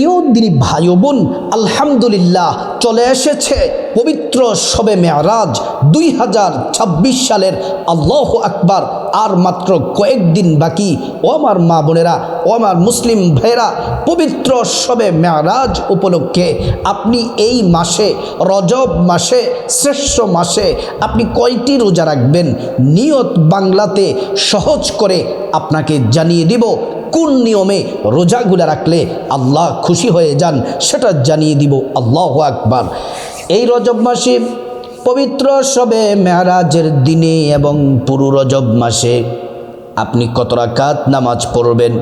প্রিয় দিনী ভাই বোন আলহামদুলিল্লাহ চলে এসেছে। পবিত্র শবে মেয়ারাজ দুই হাজার ছাব্বিশ সালের আল্লাহ আকবার। আর মাত্র কয়েকদিন বাকি। ও আমার মা বোনেরা, ও আমার মুসলিম ভাইরা পবিত্র শবে মেয়ারাজ উপলক্ষে আপনি এই মাসে, রজব মাসে, শ্রেষ্ঠ মাসে আপনি কয়টি রোজা রাখবেন? নিয়ত বাংলাতে সহজ করে আপনাকে জানিয়ে দিব, কোন নিয়মে রোজাগুলা রাখলে আল্লাহ খুশি হয়ে যান সেটা জানিয়ে দিব আল্লাহ আকবার। এই রজব মাসে পবিত্র সবে মেয়ারাজের দিনে এবং পুরো রজব মাসে আপনি কত রাকাত নামাজ পড়বেন?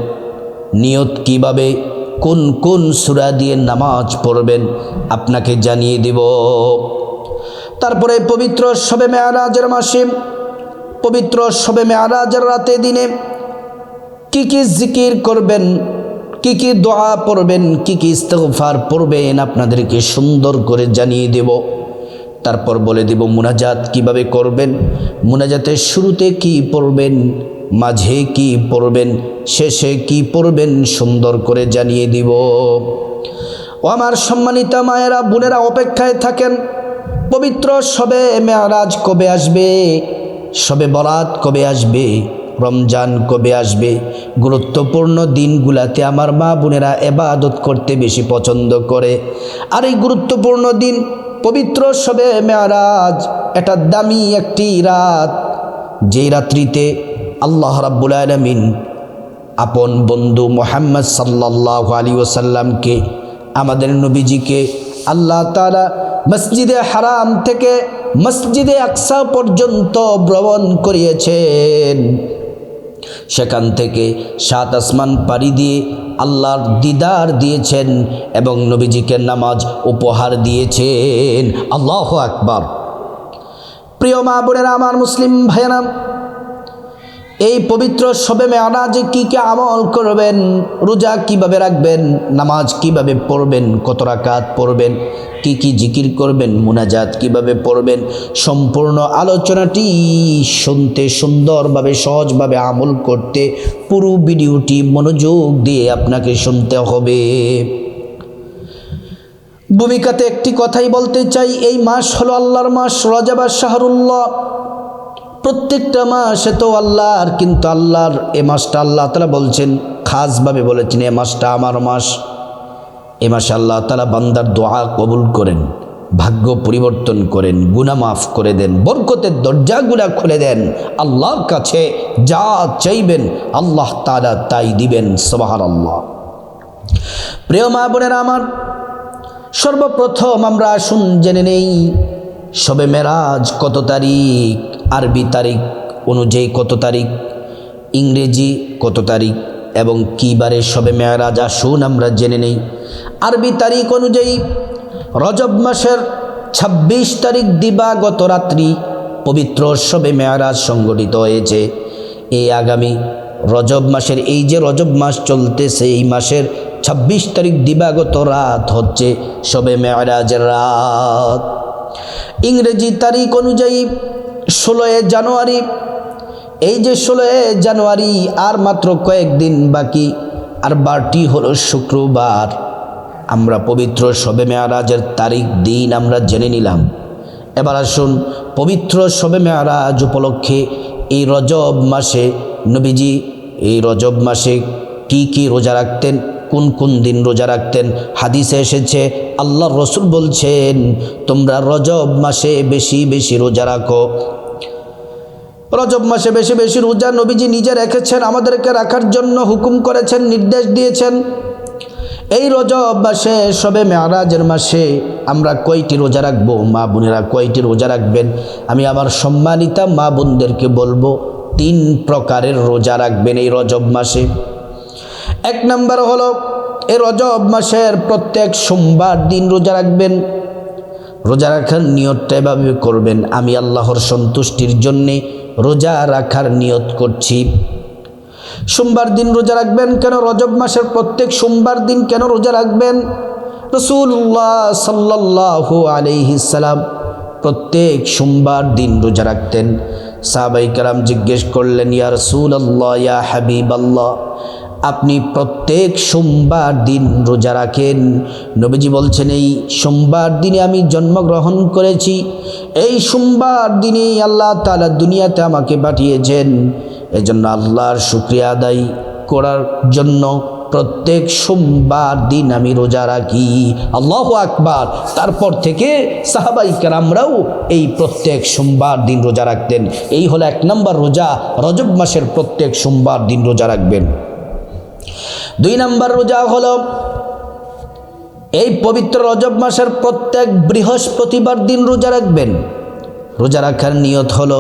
নিয়ত কীভাবে? কোন কোন সুরা দিয়ে নামাজ পড়বেন? আপনাকে জানিয়ে দিব। তারপরে পবিত্র সবে মেয়ারাজের মাসে, পবিত্র সবে মেয়ারাজের রাতে দিনে কি কি জিকির করবেন? কি কি দোয়া পড়বেন, কি কি ইস্তফার পড়বেন আপনাদেরকে সুন্দর করে জানিয়ে দেব। তারপর বলে দেব, মুনাজাত কীভাবে করবেন, মুনাজাতের শুরুতে কি পড়বেন, মাঝে কি পড়বেন, শেষে কি পড়বেন সুন্দর করে জানিয়ে দিব। ও আমার সম্মানিতা মায়েরা, বোনেরা অপেক্ষায় থাকেন, পবিত্র সবে মেয়ারাজ কবে আসবে সবে বরাত কবে আসবে, রমজান কবে আসবে গুরুত্বপূর্ণ দিনগুলাতে আমার মা বোনেরা এবাদত করতে বেশি পছন্দ করে। আর এই গুরুত্বপূর্ণ দিন পবিত্র সবে মেয়ারাজ, এটা দামি একটি রাত। যেই রাত্রিতে আল্লাহ রাব্বুল আলমিন আপন বন্ধু মোহাম্মদ সাল্লাহ আলী ওসাল্লামকে আমাদের নবীজিকে আল্লাহ তালা মসজিদে হারাম থেকে মসজিদে আকসা পর্যন্ত ভ্রমণ করিয়েছেন। সেখান থেকে সাত আসমান পাড়ি দিয়ে আল্লাহর দিদার দিয়েছেন এবং নবীজিকে নামাজ উপহার দিয়েছেন। আল্লাহ আকবার। প্রিয় মা বোনেরা, আমার মুসলিম ভাইয়েরা এই পবিত্র সবে মেয়ারাজে কী কী আমল করবেন? রোজা কীভাবে রাখবেন? নামাজ কীভাবে পড়বেন? কত রাকাত পড়বেন? কি কি জিকির করবেন? মুনাজাত কীভাবে পড়বেন? সম্পূর্ণ আলোচনাটি শুনতে সুন্দরভাবে, সহজভাবে আমল করতে পুরো ভিডিওটি মনোযোগ দিয়ে আপনাকে শুনতে হবে। ভূমিকাতে একটি কথাই বলতে চাই, এই মাস হলো আল্লাহর মাস, রজাবা শাহরুল্লাহ। প্রত্যেকটা মাস তো আল্লাহর, কিন্তু আল্লাহর এ মাসটা আল্লাহ তালা বলছেন, খাসভাবে বলেছেন, এ মাসটা আমার মাস। এ মাসে আল্লাহ তালা বান্দার দোয়া কবুল করেন, ভাগ্য পরিবর্তন করেন গুনা মাফ করে দেন, বরকতের দরজাগুলা খুলে দেন, আল্লাহর কাছে যা চাইবেন আল্লাহ তালা তাই দিবেন সবাহার আল্লাহ প্রিয় মা বোনেরা আমার, সর্বপ্রথম আমরা আসুন জেনে নেই সবে মেরাজ কত তারিখ? আরবি তারিখ অনুযায়ী কত তারিখ? ইংরেজি কত তারিখ? এবং কী বারে সবে মেয়ারাজ আসুন আমরা জেনে নেই। আরবি তারিখ অনুযায়ী রজব মাসের ২৬ তারিখ দিবাগত রাত্রি পবিত্র সবে মেয়ারাজ সংগঠিত হয়েছে। এই আগামী রজব মাসের এই যে রজব মাস চলতেছে, এই মাসের ২৬ তারিখ দিবাগত রাত হচ্ছে সবে মেয়ারাজের রাত। ইংরেজি তারিখ অনুযায়ী ষোলোই জানুয়ারি। এই যে ষোলোই জানুয়ারি আর মাত্র কয়েকদিন বাকি, আর বারটি হলো শুক্রবার। আমরা পবিত্র শবে মেয়ারাজের তারিখ দিন আমরা জেনে নিলাম। এবার আসুন পবিত্র শবে মেয়ারাজ উপলক্ষে এই রজব মাসে নবীজি, এই রজব মাসে কি কি রোজা রাখতেন কোন কোন দিন রোজা রাখতেন? হাদিসে এসেছে আল্লাহ রসুল বলছেন, তোমরা রজব মাসে বেশি বেশি রোজা রাখো। রজব মাসে বেশি বেশি রোজা নবীজি নিজে রেখেছেন, আমাদেরকে রাখার জন্য হুকুম করেছেন, নির্দেশ দিয়েছেন। এই রজব মাসে, সবে মেয়ারাজের মাসে আমরা কয়টি রোজা রাখব? মা বোনেরা কয়টি রোজা রাখবেন? আমি আমার সম্মানিতা মা বোনদেরকে বলব, তিন প্রকারের রোজা রাখবেন এই রজব মাসে। এক নম্বর হলো, এ রজব মাসের প্রত্যেক সোমবার দিন রোজা রাখবেন। রোজা রাখার নিয়তটা এভাবে করবেন, আমি আল্লাহর সন্তুষ্টির জন্যে রোজা রাখার নিয়ত করছি। সোমবার দিন রোজা রাখবেন কেন? রজব মাসের প্রত্যেক সোমবার দিন কেন রোজা রাখবেন? রসুল্লাহ সাল্লাহ আলহিসাল্লাম প্রত্যেক সোমবার দিন রোজা রাখতেন। সাহাবাই কালাম জিজ্ঞেস করলেন, ইয়া রসুল আল্লাহ ইয়া হাবিব আল্লাহ আপনি প্রত্যেক সোমবার দিন রোজা রাখেন। নবীজি বলছেন, এই সোমবার দিনে আমি জন্মগ্রহণ করেছি। এই সোমবার দিনেই আল্লাহ তালা দুনিয়াতে আমাকে পাঠিয়েছেন। এজন্য আল্লাহর শুক্রিয়া আদায় করার জন্য প্রত্যেক সোমবার দিন আমি রোজা রাখি। আল্লাহ আকবার। তারপর থেকে সাহাবাই কারামরাও এই প্রত্যেক সোমবার দিন রোজা রাখতেন। এই হলো এক নম্বর রোজা। রজব মাসের প্রত্যেক সোমবার দিন রোজা রাখবেন। দুই নম্বর রোজা হল এই পবিত্র রজব মাসের প্রত্যেক বৃহস্পতিবার দিন রোজা রাখবেন। রোজা রাখার নিয়ত হল,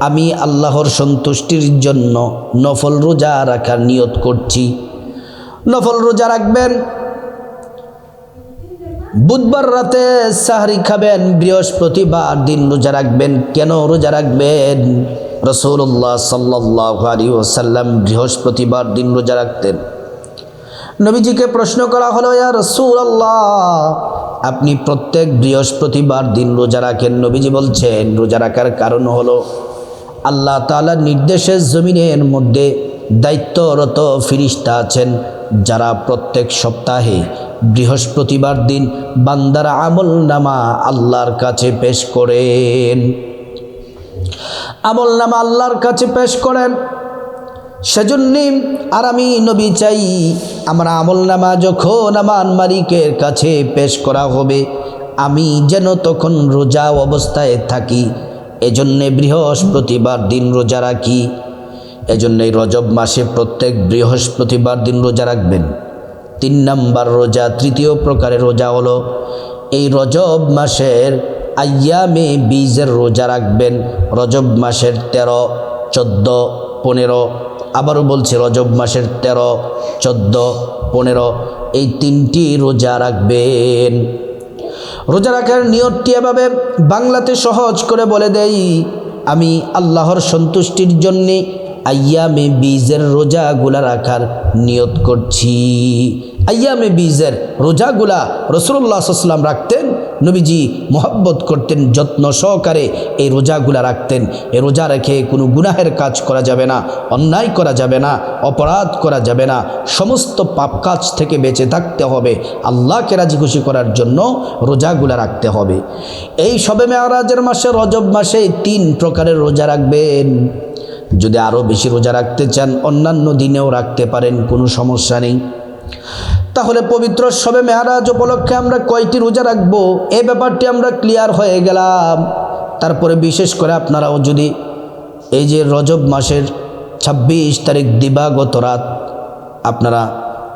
আমি আল্লাহর সন্তুষ্টির জন্য নফল রোজা রাখার নিয়ত করছি। নফল রোজা রাখবেন বুধবার রাতে সাহারি খাবেন, বৃহস্পতিবার দিন রোজা রাখবেন। কেন রোজা রাখবেন? রসৌল্লাহ সাল্লাহ আলী ওসাল্লাম বৃহস্পতিবার দিন রোজা রাখতেন। নবীজিকে প্রশ্ন করা হলো, ইয়া রসুল আল্লাহ আপনি প্রত্যেক বৃহস্পতিবার দিন রোজা রাখেন? নবীজি বলছেন, রোজা রাখার কারণ হলো আল্লাহ তালার নির্দেশের জমিনের মধ্যে দায়িত্বরত ফিরিস্তা আছেন। যারা প্রত্যেক সপ্তাহে বৃহস্পতিবার দিন বান্দার আমল নামা আল্লাহর কাছে পেশ করেন। আমল নামা আল্লাহর কাছে পেশ করেন। সেজন্যে আর আমি নবী চাই, আমার আমল নামা যখন আমার মালিকের কাছে পেশ করা হবে, আমি যেন তখন রোজা অবস্থায় থাকি। এজন্যে বৃহস্পতিবার দিন রোজা রাখি। এজন্যই রজব মাসে প্রত্যেক বৃহস্পতিবার দিন রোজা রাখবেন। তিন নাম্বার রোজা, তৃতীয় প্রকারের রোজা হলো, এই রজব মাসের আয়ামে বীজের রোজা রাখবেন। রজব মাসের তেরো, চোদ্দ, পনেরো, আবারও বলছি রজব মাসের তেরো, চোদ্দ, পনেরো, এই তিনটি রোজা রাখবেন। রোজা রাখার নিয়তটি এভাবে বাংলাতে সহজ করে বলে দেই, আমি আল্লাহর সন্তুষ্টির জন্যে আয়ামে বীজের রোজাগুলা রাখার নিয়ত করছি। আয়ামে বীজের রোজাগুলা রসুল্লাহ সাল্লাম রাখতেন, নবীজি মোহাব্বত করতেন, যত্ন সহকারে এই রোজাগুলা রাখতেন। এই রোজা রেখে কোনো গুনাহের কাজ করা যাবে না, অন্যায় করা যাবে না, অপরাধ করা যাবে না। সমস্ত পাপ কাজ থেকে বেঁচে থাকতে হবে। আল্লাহকে রাজি খুশি করার জন্য রোজাগুলা রাখতে হবে। এই সবে মেয়ারাজের মাসে, রজব মাসে তিন প্রকারের রোজা রাখবেন। যদি আরও বেশি রোজা রাখতে চান, অন্যান্য দিনেও রাখতে পারেন, কোনো সমস্যা নেই। তাহলে পবিত্র সবে মেহারাজ উপলক্ষে আমরা কয়টি রোজা রাখব? এ ব্যাপারটি আমরা ক্লিয়ার হয়ে গেলাম। তারপরে বিশেষ করে আপনারাও যদি এই যে রজব মাসের ২৬ তারিখ দিবাগত রাত, আপনারা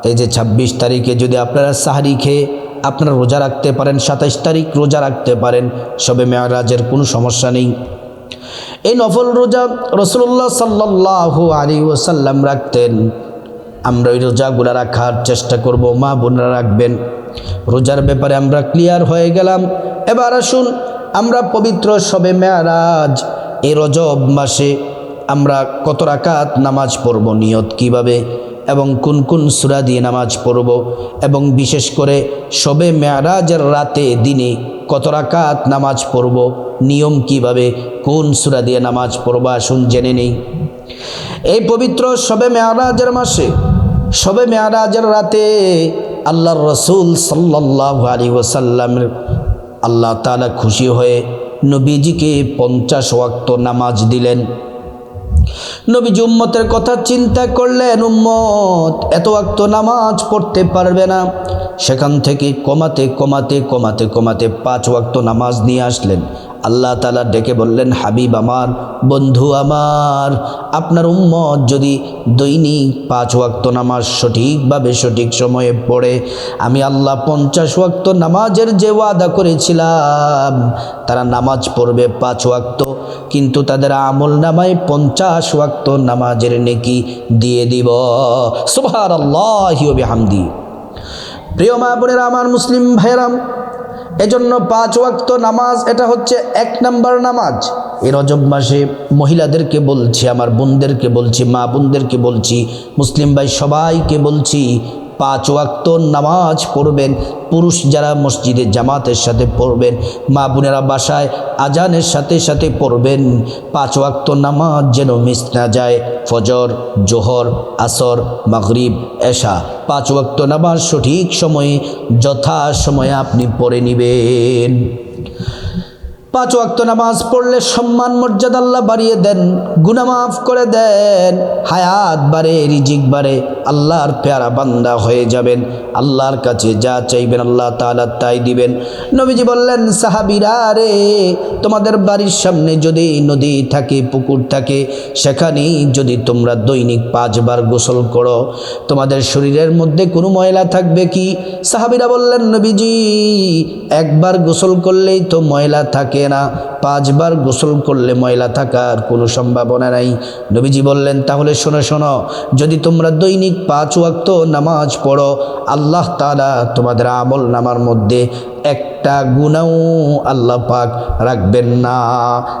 এই যে ২৬ তারিখে যদি আপনারা সাহারি খেয়ে আপনারা রোজা রাখতে পারেন, সাতাইশ তারিখ রোজা রাখতে পারেন, সবে মেয়ারাজের কোনো সমস্যা নেই। এই নফল রোজা রসুল্লাহ সাল্লাহ আলী ওসাল্লাম রাখতেন। আমরা ওই রোজাগুলা রাখার চেষ্টা করব, মা বোনরা রাখবেন। রোজার ব্যাপারে আমরা ক্লিয়ার হয়ে গেলাম। এবার আসুন আমরা পবিত্র সবে মেয়ারাজ এই রজব মাসে আমরা কত রাকাত নামাজ পড়ব নিয়ত কীভাবে? এবং কোন কোন সুরা দিয়ে নামাজ পড়ব এবং বিশেষ করে সবে মেয়ারাজের রাতে দিনে কত রাকাত নামাজ পড়ব, নিয়ম কীভাবে কোন সুরা দিয়ে নামাজ পড়ব আসুন জেনে নেই। এই পবিত্র সবে মেয়ারাজের মাসে, সবে মেয়ারাজের রাতে আল্লাহর রসুল সাল্লাহ আলী ওসাল্লামের আল্লাহ তালা খুশি হয়ে নবীজিকে পঞ্চাশ ওয়াক্ত নামাজ দিলেন। নবীজি উম্মতের কথা চিন্তা করলেন, উম্মত, এত ওয়াক্ত নামাজ পড়তে পারবে না। সেখান থেকে কমাতে কমাতে কমাতে কমাতে পাঁচ ওয়াক্ত নামাজ নিয়ে আসলেন। আল্লাহ তালা ডেকে বললেন, হাবিব আমার, বন্ধু আমার, আপনার উম্মত যদি দৈনিক পাঁচ ওয়াক্ত নামাজ সঠিকভাবে, সঠিক সময়ে পড়ে, আমি আল্লাহ পঞ্চাশ ওয়াক্ত নামাজের যে ওয়াদা করেছিলাম, তারা নামাজ পড়বে পাঁচ ওয়াক্ত, কিন্তু তাদের আমল নামায় পঞ্চাশ ওয়াক্ত নামাজের নেকি দিয়ে দিব। সুভার আল্লাহ হামদি প্রিয় মা বোনের, আমার মুসলিম ভাইরাম এজন্য পাঁচ ওয়াক্ত নামাজ, এটা হচ্ছে এক নাম্বার নামাজ। এ রজব মাসে মহিলাদেরকে বলছি, আমার বোনদেরকে বলছি, মা বোনদেরকে বলছি, মুসলিম ভাই সবাইকে বলছি পাঁচ ওয়াক্ত নামাজ পড়বেন। পুরুষ যারা মসজিদে জামাতের সাথে পড়বেন, মা বোনেরা বাসায় আজানের সাথে সাথে পড়বেন। পাঁচ ওয়াক্ত নামাজ যেন মিস না যায়, ফজর, জোহর, আসর, মাগরিব, এশা। পাঁচ ওয়াক্ত নামাজ সঠিক সময়ে, যথা সময়ে আপনি পড়ে নেবেন। পাঁচ ওয়াক্ত নামাজ পড়লে সম্মান মর্যাদা আল্লাহ বাড়িয়ে দেন গুনামাফ করে দেন, হায়াত বাড়ে, রিজিক বাড়ে, আল্লাহর পেয়ারা বান্দা হয়ে যাবেন। আল্লাহর কাছে যা চাইবেন আল্লাহ তাআলা তাই দিবেন। নবীজি বললেন, সাহাবিরা রে, তোমাদের বাড়ির সামনে যদি নদী থাকে, পুকুর থাকে, সেখানেই যদি তোমরা দৈনিক পাঁচবার গোসল করো, তোমাদের শরীরের মধ্যে কোনো ময়লা থাকবে কি? সাহাবিরা বললেন, নবীজি, একবার গোসল করলেই তো ময়লা থাকে। না। পাঁচবার গোসল করলে ময়লা থাকার কোনো সম্ভাবনা নাই। নবীজি বললেন, তাহলে শোনো শোনো, যদি তোমরা দৈনিক পাঁচ ওয়াক্ত নামাজ পড়ো, আল্লাহ তাআলা তোমাদের আমল নামার মধ্যে একটা গুণাও আল্লাহ পাক রাখবেন না।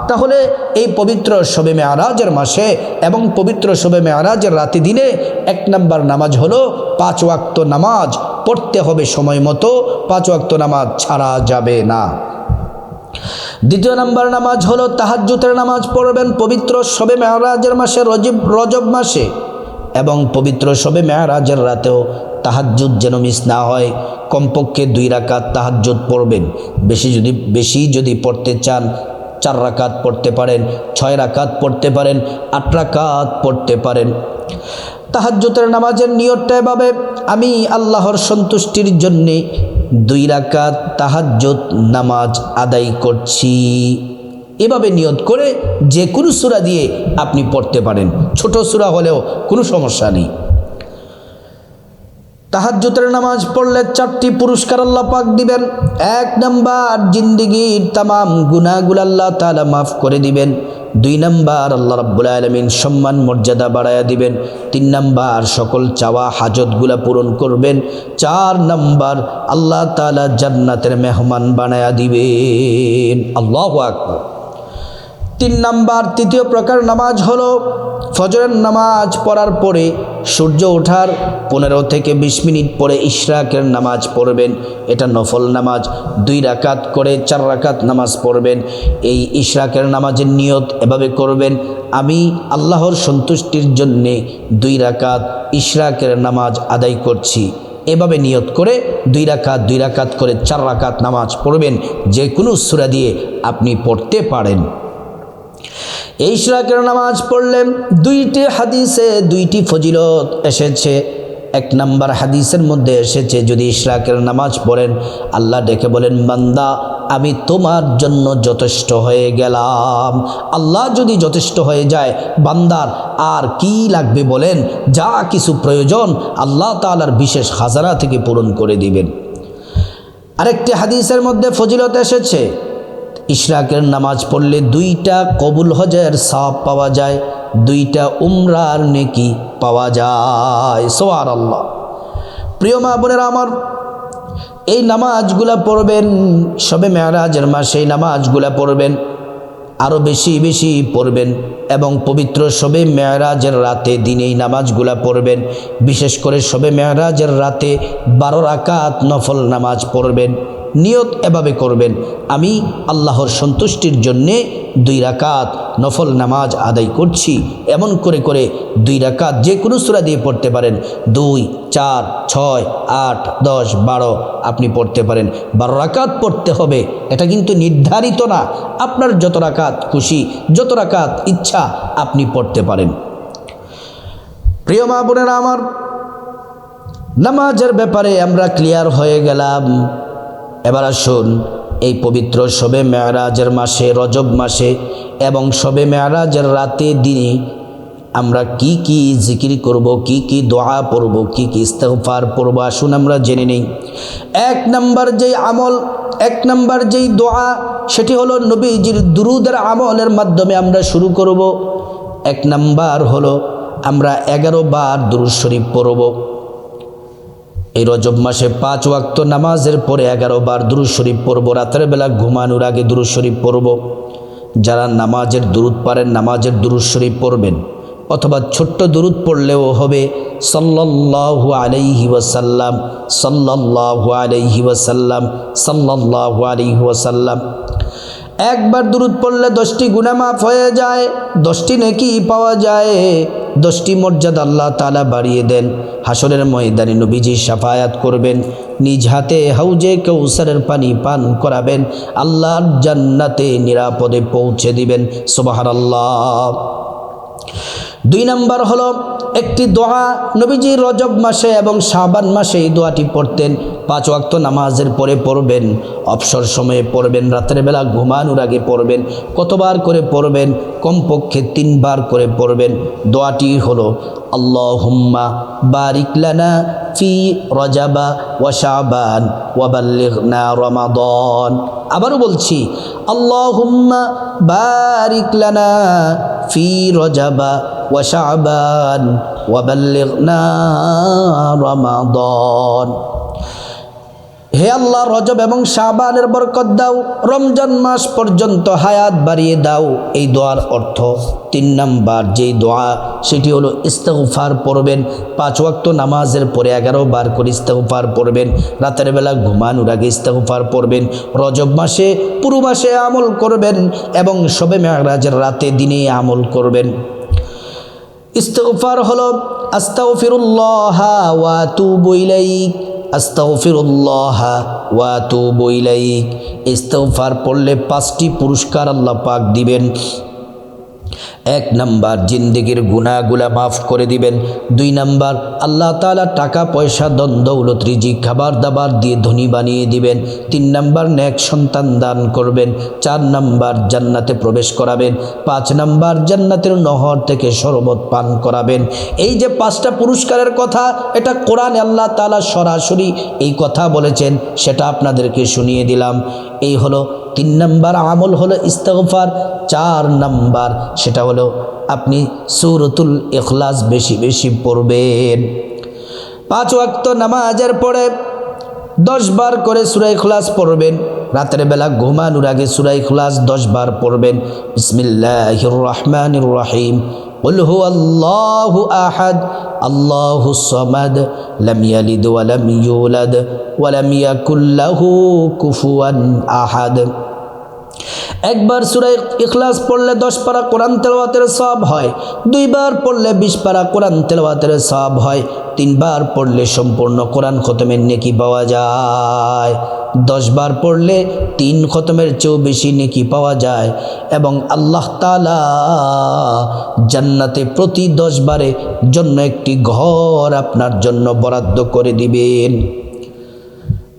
তাহলে এই পবিত্র শবে মেয়ারাজের মাসে এবং পবিত্র শবে মেয়ারাজের রাতে দিনে এক নাম্বার নামাজ হলো পাঁচ ওয়াক্ত নামাজ। পড়তে হবে সময় মতো, পাঁচ ওয়াক্ত নামাজ ছাড়া যাবে না। দ্বিতীয় নাম্বার নামাজ হলো তাহাজ্জুতের নামাজ পড়বেন পবিত্র শবে মেয়ারাজের মাসে রজব রজব মাসে এবং পবিত্র শবে মেয়ারাজের রাতেও তাহাজ্জুদ যেন মিস না হয়। কমপক্ষে দুই রাকাত তাহাজ্জুদ পড়বেন। বেশি যদি বেশি যদি পড়তে চান, চার রাকাত পড়তে পারেন, ছয় রাকাত পড়তে পারেন, আট রাকাত পড়তে পারেন। তাহাজ্জুতের নামাজের নিয়তটা এভাবে, আমি আল্লাহর সন্তুষ্টির জন্যে দুই রাকাত তাহাজ্জুদ নামাজ আদায় করছি। এভাবে নিয়ত করে যে কোনো সূরা দিয়ে আপনি পড়তে পারেন। ছোট সূরা হলেও কোনো সমস্যা নেই। তাহাজ্জুতের নামাজ পড়লে চারটি পুরস্কার আল্লাহ পাক দিবেন। এক নাম্বার জিন্দিগির তামাম গুনাহগুলো আল্লাহ তাআলা মাফ করে দিবেন। দুই নাম্বার আল্লাহ রাব্বুল আলমিন সম্মান, মর্যাদা বাড়ায়া দিবেন। তিন নাম্বার, সকল চাওয়া, হাজতগুলা পূরণ করবেন। চার নাম্বার, আল্লাহ তালা জান্নাতের মেহমান বানায়া দিবেন। আল্লাহ আকবার। তিন নাম্বার, তৃতীয় প্রকার নামাজ হলো ফজরের নামাজ পড়ার পরে সূর্য ওঠার পনেরো থেকে বিশ মিনিট পরে ইশরাকের নামাজ পড়বেন। এটা নফল নামাজ। দুই রাকাত করে চার রাকাত নামাজ পড়বেন। এই ইশরাকের নামাজের নিয়ত এভাবে করবেন, আমি আল্লাহর সন্তুষ্টির জন্যে দুই রাকাত ইশরাকের নামাজ আদায় করছি। এভাবে নিয়ত করে দুই রাকাত দুই রাকাত করে চার রাকাত নামাজ পড়বেন, যে কোনো সুরা দিয়ে আপনি পড়তে পারেন। এই ইশরাকের নামাজ পড়লে দুইটি হাদিসে দুইটি ফজিলত এসেছে। এক নাম্বার হাদিসের মধ্যে এসেছে, যদি ইশরাকের নামাজ পড়েন, আল্লাহ ডেকে বলেন, বান্দা, আমি তোমার জন্য যথেষ্ট হয়ে গেলাম। আল্লাহ যদি যথেষ্ট হয়ে যায়, বান্দার আর কি লাগবে বলেন? যা কিছু প্রয়োজন, আল্লাহ তালার বিশেষ হাজারা থেকে পূরণ করে দিবেন। আরেকটি হাদিসের মধ্যে ফজিলত এসেছে ইশরাকের নামাজ পড়লে দুইটা কবুল হজের সাপ পাওয়া যায়, দুইটা উমরার নেকি পাওয়া যায়। সোয়ার আল্লাহ প্রিয় মা বোনেরা আমার, এই নামাজগুলা পড়বেন, সবে মেয়ারাজের মাসে এই নামাজগুলা পড়বেন আরও বেশি বেশি পড়বেন এবং পবিত্র সবে মেয়ারাজের রাতে দিনে এই নামাজগুলা পড়বেন। বিশেষ করে সবে মেয়ারাজের রাতে বারো রাকাত নফল নামাজ পড়বেন। নিয়ত এভাবে করবেন। আমি আল্লাহর সন্তুষ্টির জন্যে দুই রাকাত নফল নামাজ আদায় করছি। এমন করে করে দুই রাকাত যে কোনো সুরা দিয়ে পড়তে পারেন। দুই, চার, ছয়, আট, দশ, বারো আপনি পড়তে পারেন। বারো রাকাত পড়তে হবে, এটা কিন্তু নির্ধারিত না। আপনার যত রাকাত খুশি, যত রাকাত ইচ্ছা আপনি পড়তে পারেন। প্রিয় মা বোনেরা আমার, নামাজের ব্যাপারে আমরা ক্লিয়ার হয়ে গেলাম। এবার আসুন এই পবিত্র শবে মেয়ারাজের মাসে, রজব মাসে এবং শবে মেয়ারাজের রাতে দিনে আমরা কি কি জিকির করব, কি কি দোয়া পড়ব, কি কি ইস্তফার পড়ব, আসুন আমরা জেনে নেই। এক নম্বর যেই আমল, এক নাম্বার যেই দোয়া, সেটি হলো নবীজির দুরুদের আমলের মাধ্যমে আমরা শুরু করব। এক নাম্বার হলো আমরা এগারো বার দুরুদ শরীফ পড়ব। এই রজব মাসে পাঁচ ওয়াক্ত নামাজের পরে এগারো বার দুরুদ শরীফ পড়ব। রাতের বেলা ঘুমানোর আগে দুরুদ শরীফ পড়ব। যারা নামাজের দুরুদ পারেন, নামাজের দুরুদ শরীফ পড়বেন। অথবা ছোট্ট দূরত পড়লেও হবে। সাল্লাল্লাহু আলাইহি ওয়াসাল্লাম, সাল্লাল্লাহু আলাইহি ওয়াসাল্লাম, সাল্লাল্লাহু আলাইহি ওয়াসাল্লাম। একবার দূরত পড়লে দশটি গুনামাফ হয়ে যায়, দশটি নেকি পাওয়া যায়। দশটি মর্যাদা আল্লাহ তালা বাড়িয়ে দেন। হাসরের ময়দানে নবীজি সাফায়াত করবেন, নিজ হাতে হাউজে কৌসারের পানি পান করাবেন, আল্লাহর জান্নাতে নিরাপদে পৌঁছে দিবেন। সোবাহার আল্লাহ দুই নাম্বার হলো একটি দোয়া নবীজি রজব মাসে এবং শাবান মাসে এই দোয়াটি পড়তেন। পাঁচ ওয়াক্ত নামাজের পরে পড়বেন, অবসর সময়ে পড়বেন, রাতের বেলা ঘুমানোর আগে পড়বেন, কতবার করে পড়বেন, কমপক্ষে তিনবার করে পড়বেন। দোয়াটি হলো আল্লাহ হুম্মা লানা ফি রজাবা ওয়া শাবান ওয়া বাল্লিগনা রমাদান। আবারও বলছি আল্লাহ হুম্মা লানা ফি রজাবা ওয়া শাবান ওয়া বাল্লিগনা রমাদান হে আল্লাহ, রজব এবং শাবানের বরকত দাও, রমজান মাস পর্যন্ত হায়াত বাড়িয়ে দাও। এই দোয়ার অর্থ তিন নাম্বার, যেই দোয়া, সেটি হলো ইস্তেগফার পড়বেন। পাঁচ ওয়াক্ত নামাজের পরে এগারো বার করে ইস্তেগফার পড়বেন। রাতের বেলা ঘুমানোর আগে ইস্তেগফার পড়বেন। রজব মাসে, পুরো মাসে আমল করবেন এবং শবে মেয়ারাজের রাতে দিনে আমল করবেন। ইস্তেগফার হলো আস্তাগফিরুল্লাহ ওয়া আতুবু ইলাইক। আস্তাগফিরুল্লাহ ওয়া তুবু ইলাইক ইস্তফার পড়লে পাঁচটি পুরস্কার আল্লাহ পাক দিবেন। এক নাম্বার জিন্দিগির গুণাগুলা মাফ করে দিবেন। দুই নাম্বার, আল্লাহ তালা টাকা, পয়সা দ্বন্দ্বৌলত রিজি খাবার দাবার দিয়ে ধনী বানিয়ে দিবেন। তিন নাম্বার ন্যাক সন্তান দান করবেন। চার নাম্বার, জান্নাতে প্রবেশ করাবেন। পাঁচ নাম্বার, জান্নাতের নহর থেকে শরবত পান করাবেন। এই যে পাঁচটা পুরস্কারের কথা, এটা কোরআনে আল্লাহ তালা সরাসরি এই কথা বলেছেন, সেটা আপনাদেরকে শুনিয়ে দিলাম। এই হলো তিন নম্বর আমল হলো ইস্তফার চার নাম্বার সেটা হলো আপনি সুরতুল ইখলাস বেশি বেশি পড়বেন। পাঁচ ওয়াক্ত নামাজের পরে দশ বার করে সুরাই খোলাস পড়বেন। রাতের বেলা ঘুমানোর আগে সুরাই খোলাস দশ বার পড়বেন। বিসমিল্লাহ রহমান রহিম। قل هو الله أحد الله الصمد لم يلد ولم يولد ولم يكن له كفوا أحد একবার সুরাই ইখলাস পড়লে দশ পারা কোরআন তেলাওয়াতের সব হয় দুইবার পড়লে বিশ পারা কোরআন তেলাওয়াতের সব হয় তিনবার পড়লে সম্পূর্ণ কোরআন খতমের নেকি পাওয়া যায় দশবার পড়লে তিন খতমের চেয়েও বেশি নেকি পাওয়া যায় এবং আল্লাহ তালা জান্নাতে প্রতি দশ বারে জন্য একটি ঘর আপনার জন্য বরাদ্দ করে দিবেন।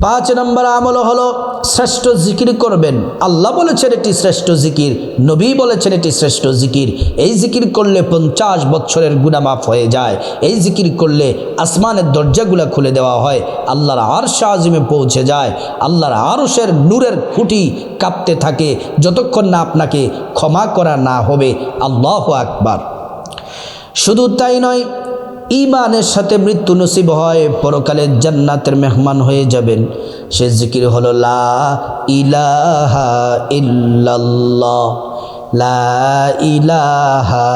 পাঁচ নম্বর আমল হলো শ্রেষ্ঠ জিকির করবেন। আল্লাহ বলেছেন এটি শ্রেষ্ঠ জিকির, নবী বলেছেন এটি শ্রেষ্ঠ জিকির। এই জিকির করলে পঞ্চাশ বছরের গুণামাফ হয়ে যায়। এই জিকির করলে আসমানের দরজাগুলো খুলে দেওয়া হয়। আল্লাহর আর শাহজিমে পৌঁছে যায়। আল্লাহর আরশের নূরের খুঁটি কাঁপতে থাকে। যতক্ষণ না আপনাকে ক্ষমা করা না হবে, আল্লাহ আকবার। শুধু তাই নয় ইমানের সাথে মৃত্যু নসিব হয়, পরকালে জান্নাতের মেহমান হয়ে যাবেন। সে জিকির হলো, লা ইলাহা লা ইলাহা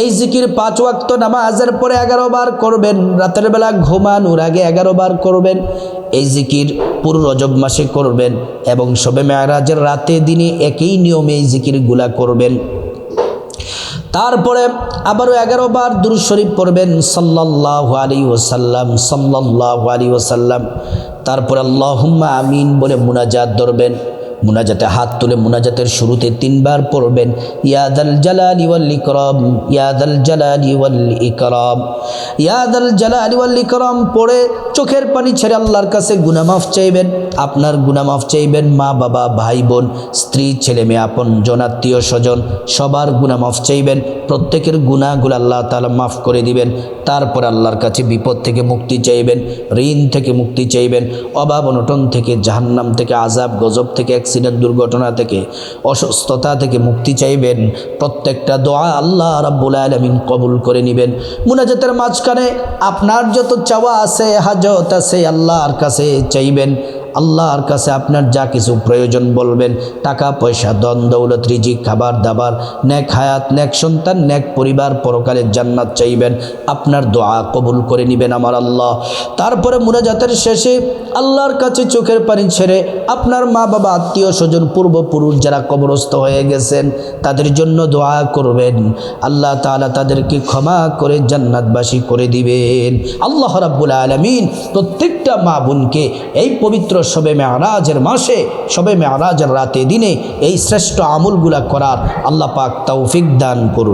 এই জিকির পাঁচ ওয়াক্ত নামাজের পরে এগারো বার করবেন, রাতের বেলা ঘুমানোর আগে এগারো বার করবেন। এই জিকির পুরো রজব মাসে করবেন এবং সবে মেয়ারাজের রাতে দিনে একই নিয়মে এই জিকিরগুলা করবেন। তারপরে আবারও এগারো বার দুরু শরীফ পড়বেন সাল্লাহ আলী ওসাল্লাম সাল্লাহ আলী ওসাল্লাম তারপরে আল্লাহ আমিন বলে মুনাজাত ধরবেন। মুনাজাতে হাত তুলে মুনাজাতের শুরুতে তিনবার পড়বেন ইয়াদাল জালালি ওয়াল ইকরাম ইয়াদাল জালালি ওয়াল ইকরাম। ইয়াদাল জালালি ওয়াল ইকরাম পড়ে চোখের পানি ছেড়ে আল্লাহর কাছে গুনামাফ চাইবেন। আপনার গুনামাফ চাইবেন মা, বাবা, ভাই, বোন, স্ত্রী, ছেলে মেয়ে, আপন জনাত্মীয় স্বজন, সবার গুনামাফ চাইবেন। প্রত্যেকের গুণাগুলো আল্লাহ তালা মাফ করে দিবেন। তারপর আল্লাহর কাছে বিপদ থেকে মুক্তি চাইবেন, ঋণ থেকে মুক্তি চাইবেন, অভাব অনটন থেকে, জাহান্নাম থেকে আজাব গজব থেকে অ্যাক্সিডেন্ট দুর্ঘটনা থেকে, অসুস্থতা থেকে মুক্তি চাইবেন। প্রত্যেকটা দোয়া আল্লাহ রাব্বুল আলমিন কবুল করে নেবেন। মুনাজাতের মাঝখানে আপনার যত চাওয়া আছে, হাজত আছে, আল্লাহর কাছে চাইবেন। আল্লাহর কাছে আপনার যা কিছু প্রয়োজন বলবেন, টাকা, পয়সা দন দৌলত, রিজিক, খাবার, দাবার ন্যাক হায়াত ন্যাক সন্তান ন্যাক পরিবার পরকালের জান্নাত চাইবেন, আপনার দোয়া কবুল করে নেবেন আমার আল্লাহ। তারপরে মুনাজাতের শেষে আল্লাহর কাছে চোখের পানি ছেড়ে আপনার মা বাবা, আত্মীয় স্বজন, পূর্বপুরুষ যারা কবরস্থ হয়ে গেছেন, তাদের জন্য দোয়া করবেন। আল্লাহ তাআলা তাদেরকে ক্ষমা করে জান্নাতবাসী করে দিবেন। আল্লাহ রাব্বুল আলমিন প্রত্যেকটা মা বোনকে এই পবিত্র শবে মেয়ারাজের মাসে শবে মেয়ারাজের রাতে দিনে এই শ্রেষ্ঠ আমলগুলা করার আল্লাহ পাক তৌফিক দান করুন।